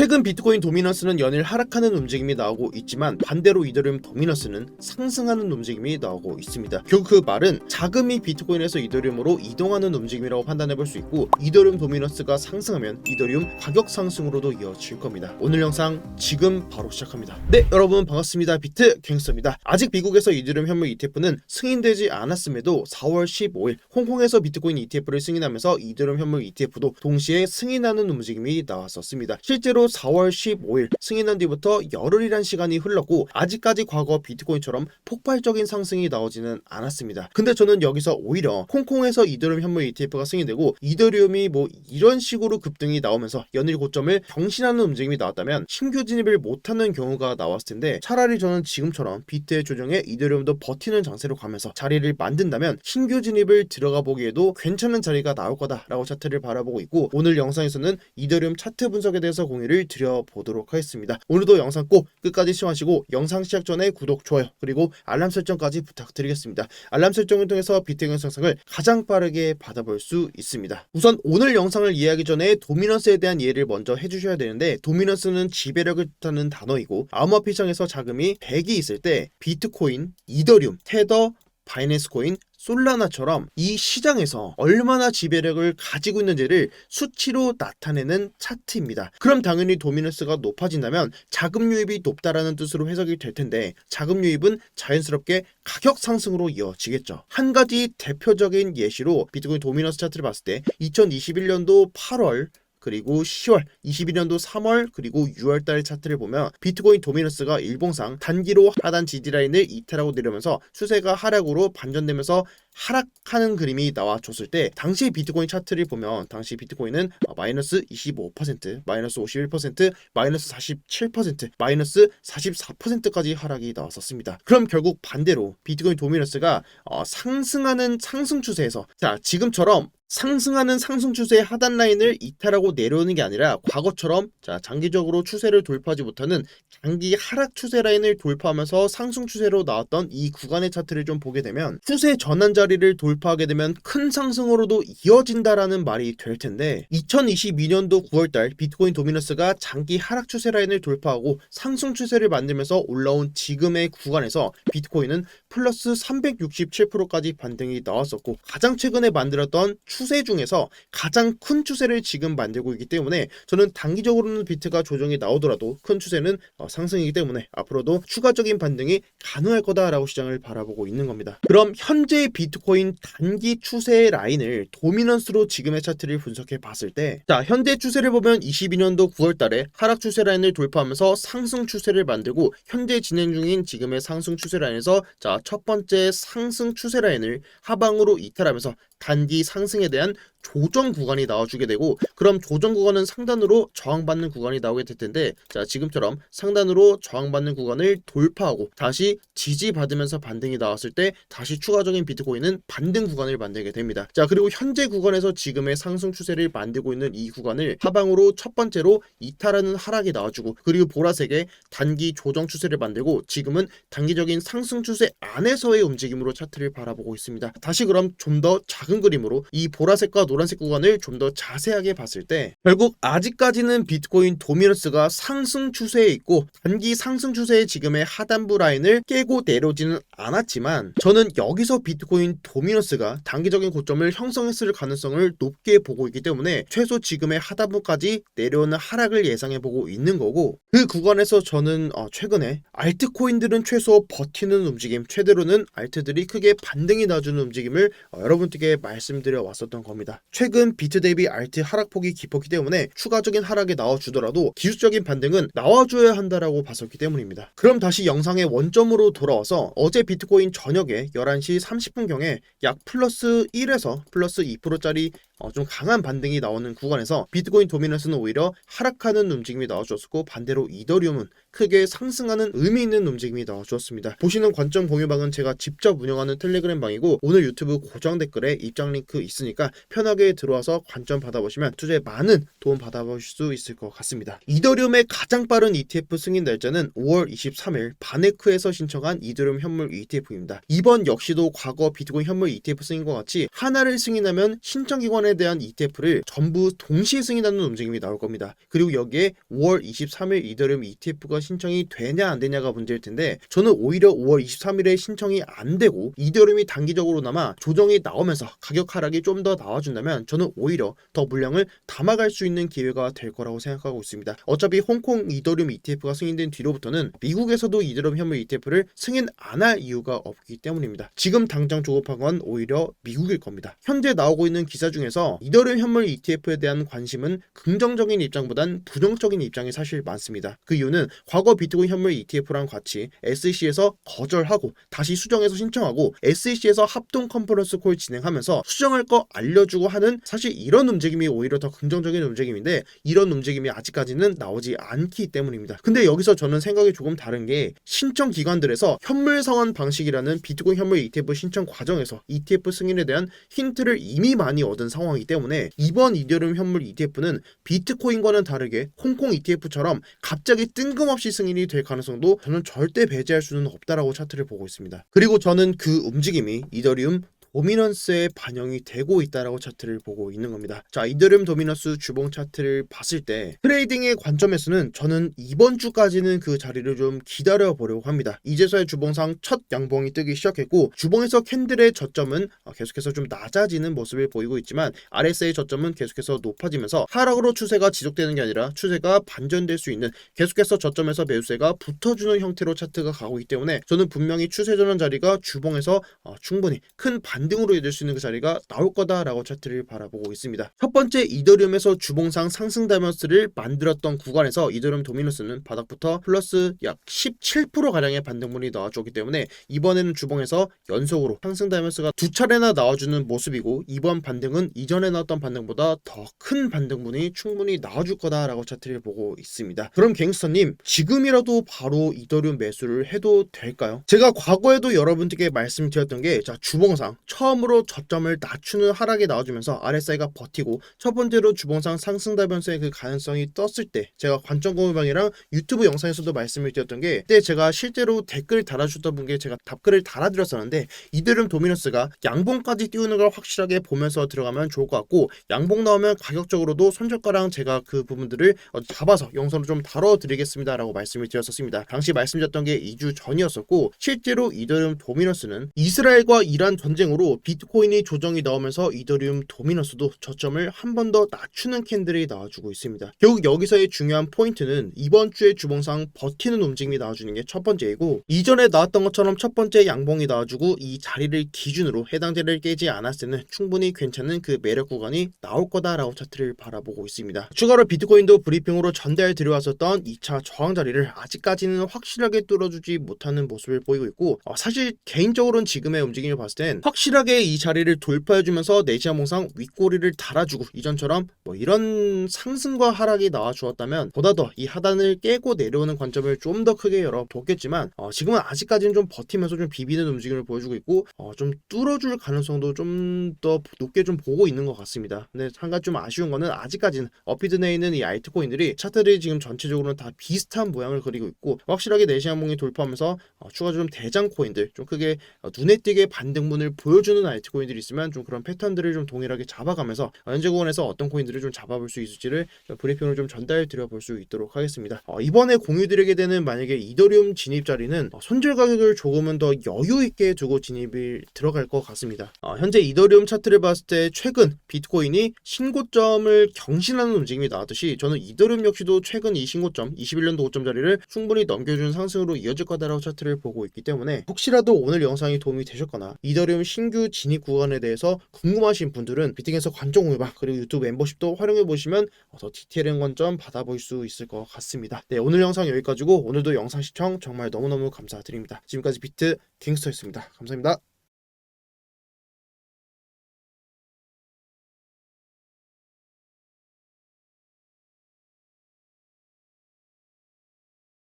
최근 비트코인 도미넌스는 연일 하락하는 움직임이 나오고 있지만 반대로 이더리움 도미넌스는 상승하는 움직임이 나오고 있습니다. 결국 그 말은 자금이 비트코인에서 이더리움으로 이동하는 움직임이라고 판단해 볼 수 있고 이더리움 도미넌스가 상승하면 이더리움 가격 상승으로도 이어질 겁니다. 오늘 영상 지금 바로 시작합니다. 네, 여러분 반갑습니다. 비트 갱스터입니다. 아직 미국에서 이더리움 현물 ETF는 승인되지 않았음에도 4월 15일 홍콩에서 비트코인 ETF를 승인하면서 이더리움 현물 ETF도 동시에 승인하는 움직임이 나왔었습니다. 실제로 4월 15일 승인한 뒤부터 열흘이란 시간이 흘렀고 아직까지 과거 비트코인처럼 폭발적인 상승이 나오지는 않았습니다. 근데 저는 여기서 오히려 홍콩에서 이더리움 현물 ETF가 승인되고 이더리움이 뭐 이런 식으로 급등이 나오면서 연일 고점을 경신하는 움직임이 나왔다면 신규 진입을 못하는 경우가 나왔을 텐데 차라리 저는 지금처럼 비트의 조정에 이더리움도 버티는 장세로 가면서 자리를 만든다면 신규 진입을 들어가 보기에도 괜찮은 자리가 나올 거다라고 차트를 바라보고 있고 오늘 영상에서는 이더리움 차트 분석에 대해서 공유를 드려보도록 하겠습니다. 오늘도 영상 꼭 끝까지 시청하시고 영상 시작 전에 구독, 좋아요 그리고 알람 설정까지 부탁드리겠습니다. 알람 설정을 통해서 비트コ인 영상을 가장 빠르게 받아볼 수 있습니다. 우선 오늘 영상을 이해하기 전에 도미넌스에 대한 이해를 먼저 해주셔야 되는데 도미넌스는 지배력을 뜻하는 단어이고 암호화폐 시장에서 자금이 100이 있을 때 비트코인, 이더리움, 테더, 바이낸스 코인, 솔라나처럼 이 시장에서 얼마나 지배력을 가지고 있는지를 수치로 나타내는 차트입니다. 그럼 당연히 도미넌스가 높아진다면 자금 유입이 높다라는 뜻으로 해석이 될 텐데 자금 유입은 자연스럽게 가격 상승으로 이어지겠죠. 한 가지 대표적인 예시로 비트코인 도미넌스 차트를 봤을 때 2021년도 8월 그리고 10월, 21년도 3월, 그리고 6월 달 차트를 보면 비트코인 도미넌스가 일봉상 단기로 하단 지지라인을 이탈하고 내려면서 수세가 하락으로 반전되면서 하락하는 그림이 나와줬을 때 당시 비트코인 차트를 보면 당시 비트코인은 어, 마이너스 25%, 마이너스 51%, 마이너스 47%, 마이너스 44%까지 하락이 나왔었습니다. 그럼 결국 반대로 비트코인 도미넌스가 어, 상승하는 상승 추세에서 자 지금처럼 상승하는 상승 추세의 하단 라인을 이탈하고 내려오는 게 아니라 과거처럼 자 장기적으로 추세를 돌파하지 못하는 장기 하락 추세 라인을 돌파하면서 상승 추세로 나왔던 이 구간의 차트를 좀 보게 되면 추세 전환 자리를 돌파하게 되면 큰 상승으로도 이어진다라는 말이 될 텐데 2022년도 9월달 비트코인 도미너스가 장기 하락 추세 라인을 돌파하고 상승 추세를 만들면서 올라온 지금의 구간에서 비트코인은 플러스 367%까지 반등이 나왔었고 가장 최근에 만들었던 추세 중에서 가장 큰 추세를 지금 만들고 있기 때문에 저는 단기적으로는 비트가 조정이 나오더라도 큰 추세는 어, 상승이기 때문에 앞으로도 추가적인 반등이 가능할 거다라고 시장을 바라보고 있는 겁니다. 그럼 현재 비트코인 단기 추세 라인을 도미넌스로 지금의 차트를 분석해 봤을 때, 자, 현재 추세를 보면 22년도 9월 달에 하락 추세 라인을 돌파하면서 상승 추세를 만들고 현재 진행 중인 지금의 상승 추세 라인에서 자, 첫 번째 상승 추세 라인을 하방으로 이탈하면서 단기 상승에 대한 조정 구간이 나와주게 되고 그럼 조정 구간은 상단으로 저항받는 구간이 나오게 될 텐데 자 지금처럼 상단으로 저항받는 구간을 돌파하고 다시 지지받으면서 반등이 나왔을 때 다시 추가적인 비트코인은 반등 구간을 만들게 됩니다. 자 그리고 현재 구간에서 지금의 상승 추세를 만들고 있는 이 구간을 하방으로 첫 번째로 이탈하는 하락이 나와주고 그리고 보라색의 단기 조정 추세를 만들고 지금은 단기적인 상승 추세 안에서의 움직임으로 차트를 바라보고 있습니다. 다시 그럼 좀 더 작은 그림으로 이 보라색과 노란색 구간을 좀 더 자세하게 봤을 때 결국 아직까지는 비트코인 도미넌스가 상승 추세에 있고 단기 상승 추세의 지금의 하단부 라인을 깨고 내려오지는 않았지만 저는 여기서 비트코인 도미넌스가 단기적인 고점을 형성했을 가능성을 높게 보고 있기 때문에 최소 지금의 하단부까지 내려오는 하락을 예상해 보고 있는 거고 그 구간에서 저는 어, 최근에 알트코인들은 최소 버티는 움직임 최대로는 알트들이 크게 반등이 나주는 움직임을 어, 여러분들께 말씀드려 왔었던 겁니다. 최근 비트 대비 알트 하락폭이 깊었기 때문에 추가적인 하락이 나와주더라도 기술적인 반등은 나와줘야 한다라고 봤었기 때문입니다. 그럼 다시 영상의 원점으로 돌아와서 어제 비트코인 저녁에 11시 30분경에 약 플러스 1에서 플러스 2%짜리 어, 좀 강한 반등이 나오는 구간에서 비트코인 도미넌스는 오히려 하락하는 움직임이 나와주었고 반대로 이더리움은 크게 상승하는 의미 있는 움직임이 나와주었습니다. 보시는 관점 공유방은 제가 직접 운영하는 텔레그램 방이고 오늘 유튜브 고정 댓글에 입장 링크 있으니까 편하게 들어와서 관점 받아보시면 투자에 많은 도움 받아보실 수 있을 것 같습니다. 이더리움의 가장 빠른 ETF 승인 날짜는 5월 23일 바네크에서 신청한 이더리움 현물 ETF입니다. 이번 역시도 과거 비트코인 현물 ETF 승인 과 같이 하나를 승인하면 신청 기관에 대한 ETF를 전부 동시에 승인하는 움직임이 나올 겁니다. 그리고 여기에 5월 23일 이더리움 ETF가 신청이 되냐 안 되냐가 문제일 텐데 저는 오히려 5월 23일에 신청이 안 되고 이더리움이 단기적으로나마 조정이 나오면서 가격 하락이 좀 더 나와준다면 저는 오히려 더 물량을 담아갈 수 있는 기회가 될 거라고 생각하고 있습니다. 어차피 홍콩 이더리움 ETF가 승인된 뒤로부터는 미국에서도 이더리움 현물 ETF를 승인 안할 이유가 없기 때문입니다. 지금 당장 조급한 건 오히려 미국일 겁니다. 현재 나오고 있는 기사 중에서 이더리움 현물 ETF에 대한 관심은 긍정적인 입장보단 부정적인 입장이 사실 많습니다. 그 이유는 과거 비트코인 현물 ETF랑 같이 SEC에서 거절하고 다시 수정해서 신청하고 SEC에서 합동 컨퍼런스 콜 진행하면서 수정할 거 알려주고 하는 사실 이런 움직임이 오히려 더 긍정적인 움직임인데 이런 움직임이 아직까지는 나오지 않기 때문입니다. 근데 여기서 저는 생각이 조금 다른 게 신청 기관들에서 현물 상환 방식이라는 비트코인 현물 ETF 신청 과정에서 ETF 승인에 대한 힌트를 이미 많이 얻은 상황이기 때문에 이번 이더리움 현물 ETF는 비트코인과는 다르게 홍콩 ETF처럼 갑자기 뜬금없이 승인이 될 가능성도 저는 절대 배제할 수는 없다라고 차트를 보고 있습니다. 그리고 저는 그 움직임이 이더리움 도미넌스에 반영이 되고 있다라고 차트를 보고 있는 겁니다. 자, 이더리움 도미넌스 주봉 차트를 봤을 때 트레이딩의 관점에서는 저는 이번 주까지는 그 자리를 좀 기다려 보려고 합니다. 이제서야 주봉상 첫 양봉이 뜨기 시작했고 주봉에서 캔들의 저점은 어, 계속해서 좀 낮아지는 모습을 보이고 있지만 RSI 저점은 계속해서 높아지면서 하락으로 추세가 지속되는 게 아니라 추세가 반전될 수 있는 계속해서 저점에서 매수세가 붙어주는 형태로 차트가 가고 있기 때문에 저는 분명히 추세 전환 자리가 주봉에서 어, 충분히 큰 반 등으로 이어질 수 있는 그 자리가 나올 거다라고 차트를 바라보고 있습니다. 첫 번째 이더리움에서 주봉상 상승 다이먼스를 만들었던 구간에서 이더리움 도미너스는 바닥부터 플러스 약 17% 가량의 반등분이 나와줬기 때문에 이번에는 주봉에서 연속으로 상승 다이먼스가 두 차례나 나와주는 모습이고 이번 반등은 이전에 나왔던 반등보다 더 큰 반등분이 충분히 나와줄 거다라고 차트를 보고 있습니다. 그럼 갱스터님 지금이라도 바로 이더리움 매수를 해도 될까요? 제가 과거에도 여러분들께 말씀드렸던 게 자 주봉상 처음으로 저점을 낮추는 하락이 나와주면서 RSI가 버티고 첫 번째로 주봉상 상승 다변수의 그 가능성이 떴을 때 제가 관점 공유방이랑 유튜브 영상에서도 말씀을 드렸던 게 그때 제가 실제로 댓글 달아주셨던 분께 제가 답글을 달아드렸었는데 이들은 도미너스가 양봉까지 띄우는 걸 확실하게 보면서 들어가면 좋을 것 같고 양봉 나오면 가격적으로도 손절가랑 제가 그 부분들을 어, 잡아서 영상으로 좀 다뤄드리겠습니다 라고 말씀을 드렸었습니다. 당시 말씀드렸던 게 2주 전이었었고 실제로 이더리움 도미너스는 이스라엘과 이란 전쟁으로 비트코인이 조정이 나오면서 이더리움 도미너스도 저점을 한 번 더 낮추는 캔들이 나와주고 있습니다. 결국 여기서의 중요한 포인트는 이번 주에 주봉상 버티는 움직임이 나와주는 게 첫 번째이고 이전에 나왔던 것처럼 첫 번째 양봉이 나와주고 이 자리를 기준으로 해당 자리를 깨지 않았을 때는 충분히 괜찮은 그 매력 구간이 나올 거다라고 차트를 바라보고 있습니다. 추가로 비트코인도 브리핑으로 전달 드려왔었던 2차 저항 자리를 아직까지는 확실하게 뚫어주지 못하는 모습을 보이고 있고 어, 사실 개인적으로는 지금의 움직임을 봤을 땐 확실 하게 이 자리를 돌파해주면서 네시아 몽상 윗꼬리를 달아주고 이전처럼 뭐 이런 상승과 하락이 나와 주었다면 보다 더 이 하단을 깨고 내려오는 관점을 좀 더 크게 열어뒀겠지만 어, 지금은 아직까지는 좀 버티면서 좀 비비는 움직임을 보여주고 있고 어, 좀 뚫어줄 가능성도 좀 더 높게 좀 보고 있는 것 같습니다. 근데 한 가지 좀 아쉬운 거는 아직까지는 어피드내에 있는 이 알트코인들이 차트들이 지금 전체적으로는 다 비슷한 모양을 그리고 있고 확실하게 네시아몽이 돌파하면서 어, 추가적으로 좀 대장 코인들 좀 크게 어, 눈에 띄게 반등문을 보여 주는 알트코인들이 있으면 좀 그런 패턴들을 좀 동일하게 잡아가면서 구간에서 어떤 코인들을 좀 잡아볼 수 있을지를 좀 브리핑을 좀 전달 드려볼 수 있도록 하겠습니다. 어, 이번에 공유드리게 되는 만약에 이더리움 진입 자리는 어, 손절 가격을 조금은 더 여유 있게 두고 진입이 들어갈 것 같습니다. 어, 현재 이더리움 차트를 봤을 때 최근 비트코인이 신고점을 경신하는 움직임이 나왔듯이 저는 이더리움 역시도 최근 이 신고점 21년도 고점 자리를 충분히 넘겨주는 상승으로 이어질 거다라고 차트를 보고 있기 때문에 혹시라도 오늘 영상이 도움이 되셨거나 이더리움 신규 진입 구간에 대해서 궁금하신 분들은 비팅에서 관점 공유방 그리고 유튜브 멤버십도 활용해 보시면 더 디테일한 관점 받아볼 수 있을 것 같습니다. 네 오늘 영상 여기까지고 오늘도 영상 시청 정말 너무너무 감사드립니다. 지금까지 비트 갱스터였습니다. 감사합니다.